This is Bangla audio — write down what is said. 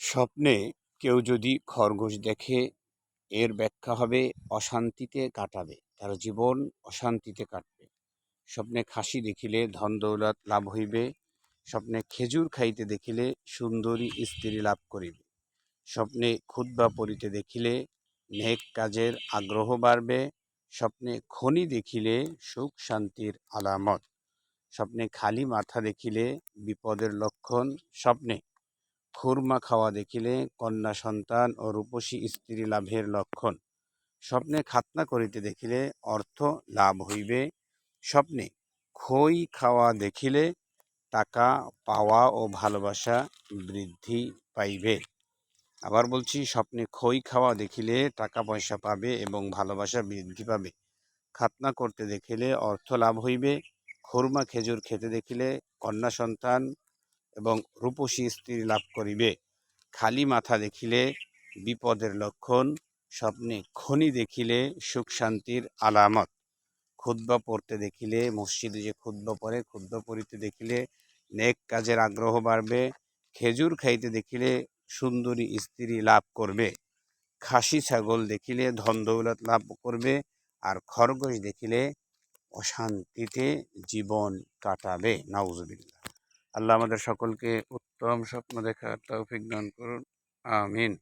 স্বপ্নে কেউ যদি খরগোশ দেখে, এর ব্যাখ্যা হবে অশান্তিতে কাটাবে, তার জীবন অশান্তিতে কাটবে। স্বপ্নে খাসি দেখিলে ধন দৌলত লাভ হইবে, স্বপ্নে খেজুর খাইতে দেখিলে সুন্দরী স্ত্রী লাভ করিবে। স্বপ্নে ক্ষুদ্বা পড়িতে দেখিলে নেক কাজের আগ্রহ বাড়বে, স্বপ্নে খনি দেখিলে সুখ শান্তির আলামত। স্বপ্নে খালি মাথা দেখিলে বিপদের লক্ষণ স্বপ্নে খুরমা খাওয়া দেখিলে কন্যা সন্তান ও রূপসী স্ত্রী লাভের লক্ষণ। স্বপ্নে খাতনা করিতে দেখিলে অর্থ লাভ হইবে। স্বপ্নে খই খাওয়া দেখিলে টাকা পাওয়া ও ভালোবাসা বৃদ্ধি পাইবে। আবার বলছি, স্বপ্নে খই খাওয়া দেখিলে টাকা পয়সা পাবে এবং ভালোবাসা বৃদ্ধি পাবে। খাতনা করতে দেখিলে অর্থ লাভ হইবে। খুরমা খেজুর খেতে দেখিলে কন্যা সন্তান এবং রূপসী স্ত্রী লাভ করিবে। খালি মাথা দেখিলে বিপদের লক্ষণ, স্বপ্নে খনি দেখিলে সুখ শান্তির আলামত। ক্ষুদ্র পড়তে দেখিলে মসজিদে যে ক্ষুদ্র পড়ে ক্ষুদ্র পড়িতে দেখিলে নেক কাজের আগ্রহ বাড়বে। খেজুর খাইতে দেখিলে সুন্দরী স্ত্রী লাভ করবে। খাসি ছাগল দেখিলে ধন দৌলত লাভ করবে আর খরগোশ দেখিলে অশান্তিতে জীবন কাটাবে। নাউজুবিল্লাহ। আল্লাহ আমাদের সকলকে উত্তম স্বপ্ন দেখার তৌফিক দান করুন। আমিন।